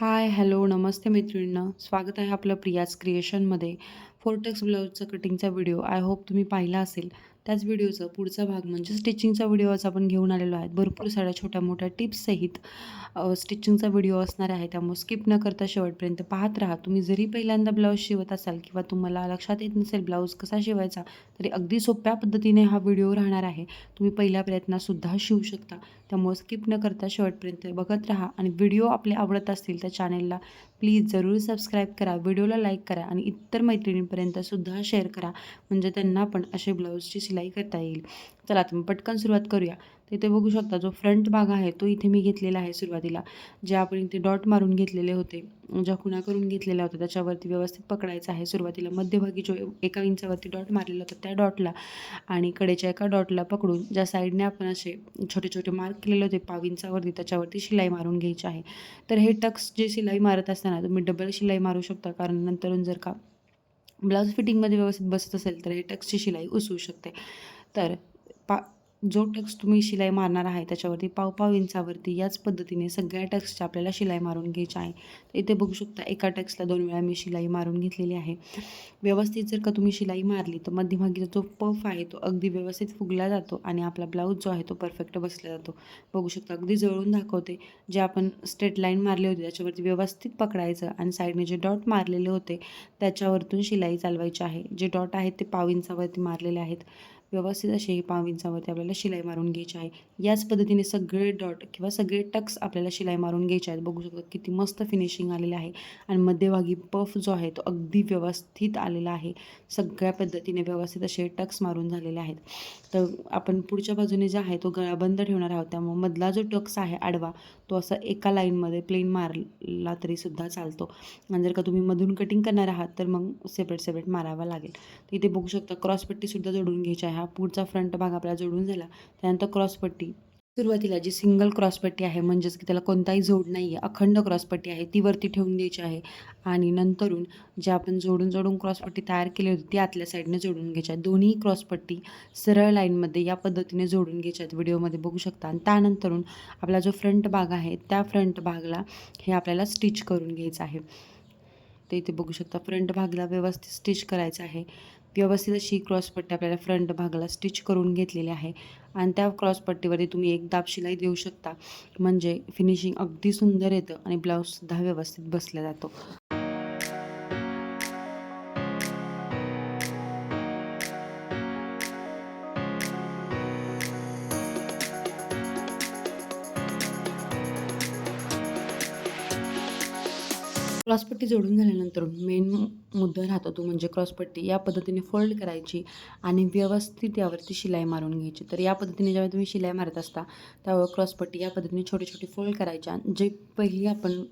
हाय, hello, नमस्ते मैत्रिणींना स्वागत आहे आपलं प्रियाज क्रिएशनमध्ये. फोर्टेक्स ब्लाऊजचा कटिंगचा व्हिडिओ आय होप तुम्ही पाहिला असेल. त्याच व्हिडिओचा पुढचा भाग म्हणजे स्टिचिंगचा व्हिडिओ आज आपण घेऊन आलेलो आहे. भरपूर साऱ्या छोट्या-मोठ्या टिप्ससहित स्टिचिंगचा व्हिडिओ असणार आहे. त्यामुळे स्किप न करता शेवटपर्यंत पाहत राहा. तुम्ही जरी पहिल्यांदा ब्लाऊज शिवत असाल किंवा तुम्हाला लक्षात येत नसेल ब्लाऊज कसा शिवायचा, तरी अगदी सोप्या पद्धतीने हा व्हिडिओ राहणार आहे. तुम्ही पहिल्या प्रयत्नातसुद्धा शिवू शकता. त्यामुळे स्किप न करता शेवटपर्यंत बघत राहा आणि व्हिडिओ आपले आवडत असतील त्या चॅनेलला प्लीज जरूर सबस्क्राईब करा, व्हिडिओला लाईक करा आणि इतर मैत्रिणींपर्यंतसुद्धा शेअर करा. म्हणजे त्यांना पण असे ब्लाऊजची शिलाई करता येईल. चला तर मग पटकन सुरुवात करूया. तर इथे बघू शकता जो फ्रंट भाग आहे तो इथे मी घेतलेला आहे सुरुवातीला. जे आपण इथे डॉट मारून घेतलेले होते, ज्या खुणा करून घेतलेल्या होत्या त्याच्यावरती व्यवस्थित पकडायचं आहे. सुरुवातीला मध्यभागी जो एका इंचावरती डॉट मारलेला होता त्या डॉटला आणि कडेच्या एका डॉटला पकडून ज्या साईडने आपण असे छोटे-छोटे मार्क केलेले होते पाव इंचावरती त्याच्यावरती शिलाई मारून घ्यायची आहे. तर हे टक्स जे शिलाई मारत असताना तुम्ही डबल शिलाई मारू शकता कारण नंतरून जर का ब्लाऊज फिटिंगमध्ये व्यवस्थित बसत असेल तर हे टक्सची शिलाई उसवू शकते. तर पा जो टक्स तुम्ही शिलाई मारणार आहे त्याच्यावरती पाव-पाव इंचावरती याच पद्धतीने सगळ्या टक्सच्या आपल्याला शिलाई मारून घ्यायची आहे. तर इथे बघू शकता एका टक्सला दोन वेळा मी शिलाई मारून घेतलेली आहे. व्यवस्थित जर का तुम्ही शिलाई मारली तर मध्यभागीचा जो पफ आहे तो अगदी व्यवस्थित फुगला जातो आणि आपला ब्लाऊज जो आहे तो परफेक्ट बसला जातो. बघू शकता अगदी जवळून दाखवते. जे आपण स्ट्रेट लाईन मारली होती त्याच्यावरती व्यवस्थित पकडायचं आणि साईडने जे डॉट मारलेले होते त्याच्यावरतून शिलाई चालवायची आहे. जे डॉट आहेत ते पाव इंचावरती मारलेले आहेत. व्यवस्थित असे पाव इंचावरती आपल्याला शिलाई मारून घ्यायची आहे. याच पद्धतीने सगळे डॉट किंवा सगळे टक्स आपल्याला शिलाई मारून घ्यायचे आहेत. बघू शकता किती मस्त फिनिशिंग आलेलं आहे आणि मध्यभागी पफ जो आहे तो अगदी व्यवस्थित आलेला आहे. सगळ्या पद्धतीने व्यवस्थित असे टक्स मारून झालेले आहेत. तर आपण पुढच्या बाजूने जे आहे तो गळा बंद ठेवणार आहोत. त्यामुळे मधला जो टक्स आहे आडवा तो असा एका लाईनमध्ये प्लेन मारला तरीसुद्धा चालतो आणि जर का तुम्ही मधून कटिंग करणार आहात तर मग सेपरेट-सेपरेट मारावा लागेल. तर इथे बघू शकता क्रॉसपट्टीसुद्धा जोडून घ्यायची आहे. हा पुढचा फ्रंट भाग आपला जोडून झाला. त्यानंतर क्रॉसपट्टी सुरुवातीला जी सिंगल क्रॉसपट्टी आहे म्हणजेच की त्याला कोणताही जोड नाही आहे, अखंड क्रॉसपट्टी आहे ती वरती ठेवून द्यायची आहे आणि नंतरून जे आपण जोडून-जोडून क्रॉसपट्टी तयार केली होती ती आतल्या साईडने जोडून घ्यायची आहे. दोन्ही क्रॉसपट्टी सरळ लाईनमध्ये या पद्धतीने जोडून घ्यायच्या आहेत. व्हिडिओमध्ये बघू शकता आणि त्यानंतरून आपला जो फ्रंट भाग आहे त्या फ्रंट भागला हे आपल्याला स्टिच करून घ्यायचं आहे. ते इथे बघू शकता फ्रंट भागला व्यवस्थित स्टिच करायचं आहे. व्यवस्थित अशी क्रॉसपट्टी आपल्याला फ्रंट भागाला स्टिच करून घेतलेली आहे आणि त्या क्रॉसपट्टीवरती तुम्ही एक दाब शिलाई देऊ शकता. म्हणजे फिनिशिंग अगदी सुंदर येतं आणि ब्लाऊजसुद्धा व्यवस्थित बसला जातो. क्रॉसपट्टी जोडून झाल्यानंतर मेन मुद्दा राहतो तो म्हणजे क्रॉसपट्टी या पद्धतीने फोल्ड करायची आणि व्यवस्थित यावरती शिलाई मारून घ्यायची. तर या पद्धतीने ज्यावेळी तुम्ही शिलाई मारत असता त्यावेळेला क्रॉसपट्टी या पद्धतीने छोटे-छोटे फोल्ड करायच्या. जे पहिली आपण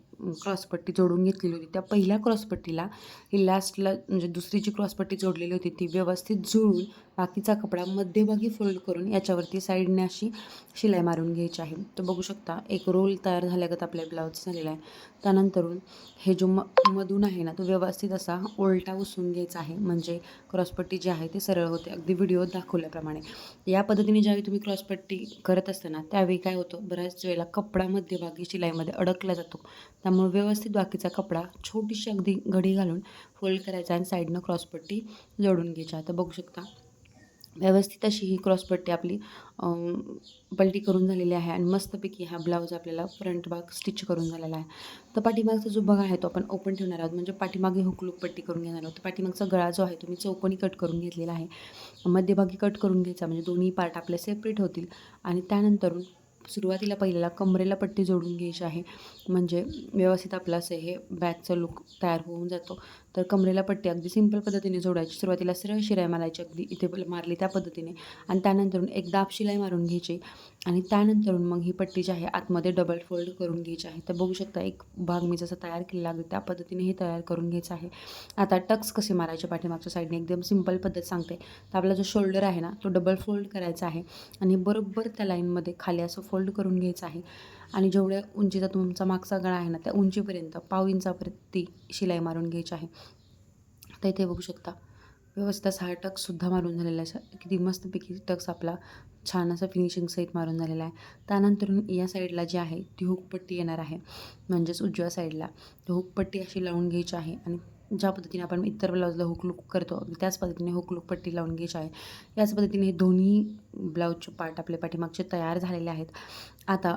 क्रॉसपट्टी जोडून घेतलेली होती त्या पहिल्या क्रॉसपट्टीला ही लास्टला म्हणजे दुसरी जी क्रॉसपट्टी जोडलेली होती ती व्यवस्थित जुळून बाकीचा कपडा मध्यभागी फोल्ड करून याच्यावरती साईडने अशी शिलाई मारून घ्यायची आहे. तर बघू शकता एक रोल तयार झाल्यागत आपला ब्लाऊज झालेला आहे. त्यानंतरून हे जो म मधून आहे ना तो व्यवस्थित असा उलटा उसून घ्यायचा आहे. म्हणजे क्रॉसपट्टी जी आहे ते सरळ होते अगदी व्हिडिओ दाखवल्याप्रमाणे. या पद्धतीने ज्यावेळी तुम्ही क्रॉसपट्टी करत असताना त्यावेळी काय होतं बऱ्याच वेळेला कपडा मध्यभागी शिलाईमध्ये अडकला जातो. त्यामुळे व्यवस्थित बाकीचा कपडा छोटीशी अगदी घडी घालून फोल्ड करायचा आणि साईडनं क्रॉसपट्टी जोडून घ्यायची. आता बघू शकता व्यवस्थित अशी ही क्रॉसपट्टी आपली पलटी करून झालेली आहे आणि मस्तपैकी हा ब्लाऊज आपल्याला फ्रंट भाग स्टिच करून झालेला आहे. तर पाठीमागचा जो भाग आहे तो आपण ओपन ठेवणार आहोत. म्हणजे पाठीमागे हुकलूक पट्टी करून घेणार आहोत. तर पाठीमागचा गळा जो आहे तो मी चौकोनी कट करून घेतलेला आहे. मध्यभागी कट करून घ्यायचा म्हणजे दोन्ही पार्ट आपले सेपरेट होतील आणि त्यानंतर सुरुवातीला पहिल्याला कमरेला पट्टी जोडून घ्यायची आहे. म्हणजे व्यवस्थित आपलं असं हे बॅगचा लुक तयार होऊन जातो. तर कमरेला पट्टी अगदी सिंपल पद्धतीने जोडायची. सुरुवातीला सरळ शिलाई मारायची अगदी इथे मारली त्या पद्धतीने आणि त्यानंतरून एक दाब शिलाई मारून घ्यायची आणि त्यानंतरून मग ही पट्टी जी आहे आतमध्ये डबल फोल्ड करून घ्यायची आहे. तर बघू शकता एक भाग मी जसा तयार केलेला अगदी त्या पद्धतीने हे तयार करून घ्यायचं आहे. आता टक्स कसे मारायचे पाठीमागच्या साईडने एकदम सिंपल पद्धत सांगते. तर आपला जो शोल्डर आहे ना तो डबल फोल्ड करायचा आहे आणि बरोबर त्या लाईनमध्ये खाली असं फोल्ड करून घ्यायचं आहे आणि जेवढ्या उंचीचा तुमचा मागचा गळा आहे ना त्या उंचीपर्यंत पाव इंचावरती शिलाई मारून घ्यायची आहे. तर इथे बघू शकता व्यवस्थित असा हा टक्ससुद्धा मारून झालेला आहे. किती मस्तपैकी टक्स आपला छान असा फिनिशिंग सहित मारून झालेला आहे. त्यानंतर या साईडला जी आहे ती हुकपट्टी येणार आहे. म्हणजेच उजव्या साईडला. ती हुकपट्टी अशी लावून घ्यायची आहे आणि ज्या पद्धतीने आपण इतर ब्लाऊजला हुकलुक करतो त्याच पद्धतीने हुकलुक पट्टी लावून घ्यायची आहे. याच पद्धतीने हे दोन्ही ब्लाऊजचे पार्ट आपल्या पाठीमागचे तयार झालेले आहेत. आता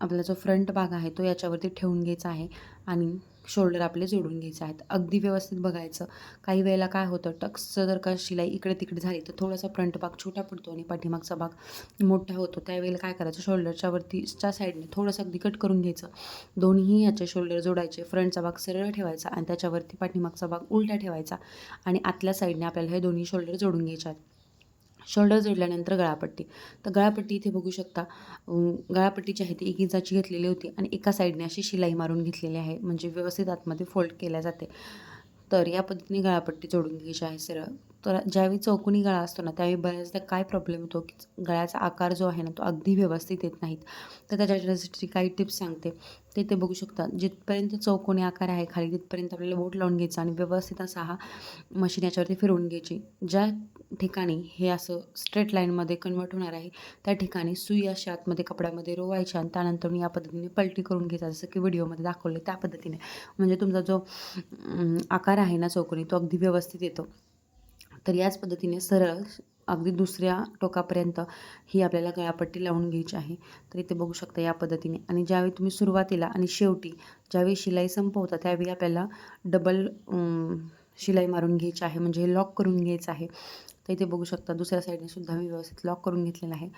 आपला जो फ्रंट भाग आहे तो याच्यावरती ठेवून घ्यायचा आहे आणि शोल्डर आपले जोडून घ्यायचे आहेत. अगदी व्यवस्थित बघायचं. काही वेळेला काय होतं टक्सचं जर का शिलाई इकडे तिकडे झाली तर थोडासा फ्रंट भाग छोटा पडतो आणि पाठीमागचा भाग मोठा होतो. त्यावेळेला काय करायचं शोल्डरच्या वरतीच्या साईडने थोडंसं अगदी कट करून घ्यायचं. दोन्ही याचे शोल्डर जोडायचे. फ्रंटचा भाग सरळ ठेवायचा आणि त्याच्यावरती पाठीमागचा भाग उलटा ठेवायचा आणि आतल्या साईडने आपल्याला हे दोन्ही शोल्डर जोडून घ्यायचे आहेत. शोल्डर जोडल्यानंतर गळापट्टी. तर गळापट्टी इथे बघू शकता गळापट्टी जी आहे ती एक इंचाची घेतलेली होती आणि एका साईडने अशी शिलाई मारून घेतलेली आहे. म्हणजे व्यवस्थित आतमध्ये फोल्ड केल्या जाते. तर या पद्धतीने गळापट्टी जोडून घ्यायची आहे सरळ. तर ज्यावेळी चौकोनी गळा असतो ना त्यावेळी बऱ्याचदा काय प्रॉब्लेम होतो की गळ्याचा आकार जो आहे ना तो अगदी व्यवस्थित येत नाहीत. तर त्याच्यासाठी काही टिप्स सांगते. ते ते बघू शकता. जिथपर्यंत चौकोनी आकार आहे खाली तिथपर्यंत आपल्याला बोट लावून घ्यायचा आणि व्यवस्थित असा हा मशीन याच्यावरती फिरवून घ्यायची. ज्या ठिकाणी हे असं स्ट्रेट लाईनमध्ये कन्वर्ट होणार आहे त्या ठिकाणी सुई अशा आतमध्ये कपड्यामध्ये रोवायच्या आणि त्यानंतर या पद्धतीने पलटी करून घ्यायचा जसं की व्हिडिओमध्ये दाखवलं त्या पद्धतीने. म्हणजे तुमचा जो आकार आहे ना चौकोनी तो अगदी व्यवस्थित येतो. तर याच पद्धतीने सरळ अगदी दुसऱ्या टोकापर्यंत ही आपल्याला गळापट्टी लावून घ्यायची आहे. तर इथे बघू शकता या पद्धतीने. आणि ज्यावेळी तुम्ही सुरुवातीला आणि शेवटी ज्यावेळी शिलाई संपवता त्यावेळी आपल्याला डबल शिलाई मारून घ्यायची आहे. म्हणजे हे लॉक करून घ्यायचं आहे. तर इथे बघू शकता दुसऱ्या साईडने सुद्धा मी व्यवस्थित लॉक करून घेतलेला आहे.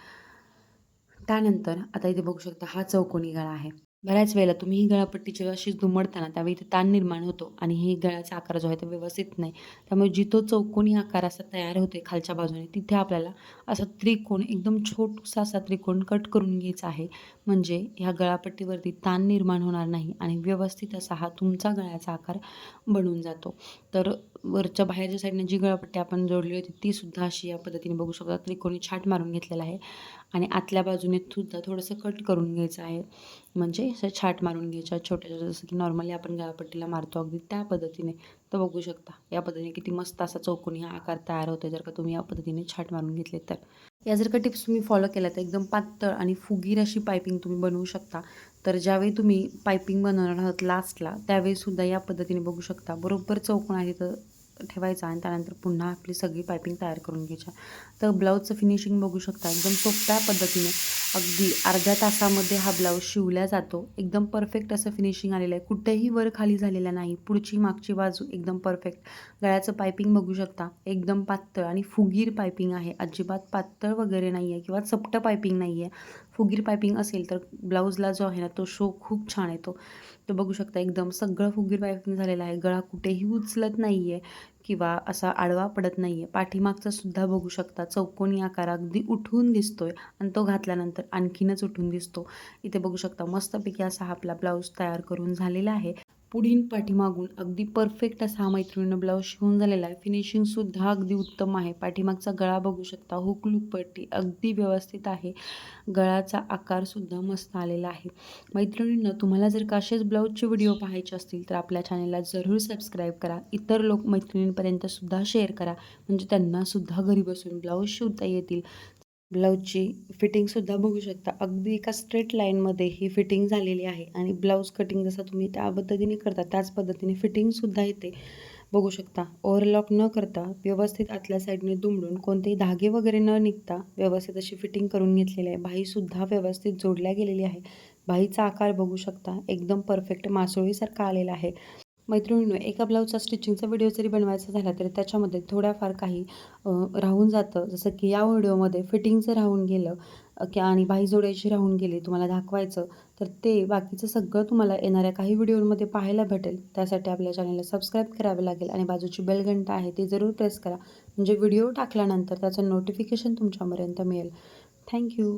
त्यानंतर आता इथे बघू शकता हा चौकोनी गळा आहे. बऱ्याच वेळेला तुम्ही ही गळापट्टी जेव्हा अशी दुमडताना त्यावेळी इथे ताण निर्माण होतो आणि ही गळ्याचा आकार जो आहे तो व्यवस्थित नाही. त्यामुळे जिथं चौकोनी आकार असा तयार होते खालच्या बाजूने तिथे आपल्याला असा त्रिकोण एकदम छोटूसा असा त्रिकोण कट करून घ्यायचा आहे. म्हणजे ह्या गळापट्टीवरती ताण निर्माण होणार नाही आणि व्यवस्थित असा हा तुमचा गळ्याचा आकार बनून जातो. तर वरच्या बाहेरच्या साईडने जी गळापट्टी आपण जोडली होती ती सुद्धा अशी या पद्धतीने बघू शकता. त्रिकोणी छाट मारून घेतलेला आहे. आणि आतल्या बाजूने सुद्धा थोडंसं कट करून घ्यायचं आहे. म्हणजे असं छाट मारून घ्यायच्या छोट्या जसं की नॉर्मली आपण गळापट्टीला मारतो अगदी त्या पद्धतीने. तर बघू शकता या पद्धतीने किती मस्त असा चौकोनी हा आकार तयार होतो जर का तुम्ही या पद्धतीने छाट मारून घेतले तर. या जर का टिप्स तुम्ही फॉलो केल्या तर एकदम पातळ आणि फुगीर अशी पायपिंग तुम्ही बनवू शकता. तर ज्यावेळी तुम्ही पायपिंग बनवणार आहात लास्टला त्यावेळीसुद्धा या पद्धतीने बघू शकता. बरोबर चौकोन आहे तर ठेवायचा आणि त्यानंतर पुन्हा आपली सगळी पायपिंग तयार करून घ्यायच्या. तर ब्लाऊजचं फिनिशिंग बघू शकता. एकदम सोप्या पद्धतीने. अगदी अर्ध्या तासामध्ये हा ब्लाऊज शिवला जातो. एकदम परफेक्ट असं फिनिशिंग आलेलं आहे. कुठेही वर खाली झालेलं नाही. पुढची मागची बाजू एकदम परफेक्ट गळ्याचं पायपिंग बघू शकता. एकदम पातळ आणि फुगीर पायपिंग आहे. अजिबात पातळ वगैरे नाही आहे किंवा चपटं पायपिंग नाही आहे फुगीर पायपिंग असेल तर ब्लाऊजला जो आहे ना तो शो खूप छान येतो. तो बघू शकता एकदम सगळं फुगीर पायपिंग झालेलं आहे. गळा कुठेही उचलत नाही आहे किंवा असा आडवा पडत नाही आहे पाठीमागचा सुद्धा बघू शकता चौकोनी आकार अगदी उठून दिसतो आहे आणि तो घातल्यानंतर आणखीनच उठून दिसतो. इथे बघू शकता मस्तपैकी असा आपला ब्लाऊज तयार करून झालेला आहे. पुढील पाठीमागून अगदी परफेक्ट असा हा मैत्रिणीनं ब्लाऊज शिवून झालेला आहे. फिनिशिंगसुद्धा अगदी उत्तम आहे. पाठीमागचा गळा बघू शकता. हुक लूक पट्टी अगदी व्यवस्थित आहे. गळाचा आकारसुद्धा मस्त आलेला आहे. मैत्रिणींना तुम्हाला जर का असेच ब्लाऊजचे व्हिडिओ पाहायचे असतील तर आपल्या चॅनलला जरूर सबस्क्राईब करा. इतर लोक मैत्रिणींपर्यंतसुद्धा शेअर करा. म्हणजे त्यांनासुद्धा घरी बसून ब्लाऊज शिवता येतील. ब्लाऊजची फिटिंगसुद्धा बघू शकता. अगदी एका स्ट्रेट लाईनमध्ये ही फिटिंग झालेली आहे. आणि ब्लाऊज कटिंग जसं तुम्ही त्या पद्धतीने करता त्याच पद्धतीने फिटिंगसुद्धा येते बघू शकता. ओव्हरलॉक न करता व्यवस्थित आतल्या साईडने दुमडून कोणतेही धागे वगैरे न निघता व्यवस्थित अशी फिटिंग करून घेतलेली आहे. बाईसुद्धा व्यवस्थित जोडल्या गेलेली आहे. बाईचा आकार बघू शकता. एकदम परफेक्ट मासोळीसारखा आलेला आहे. मैत्रिणीनं एका ब्लाऊजचा स्टिचिंगचा व्हिडिओ जरी बनवायचा झाला तरी त्याच्यामध्ये थोड्याफार काही राहून जातं. जसं की या व्हिडिओमध्ये फिटिंगचं राहून गेलं की आणि बाही जोड्याची राहून गेली तुम्हाला दाखवायचं तर ते बाकीचं सगळं तुम्हाला येणाऱ्या काही व्हिडिओमध्ये पाहायला भेटेल. त्यासाठी आपल्या चॅनलला सबस्क्राईब करावे लागेल आणि बाजूची बेलघंटा आहे ती जरूर प्रेस करा. म्हणजे व्हिडिओ टाकल्यानंतर त्याचं नोटिफिकेशन तुमच्यापर्यंत मिळेल. थँक्यू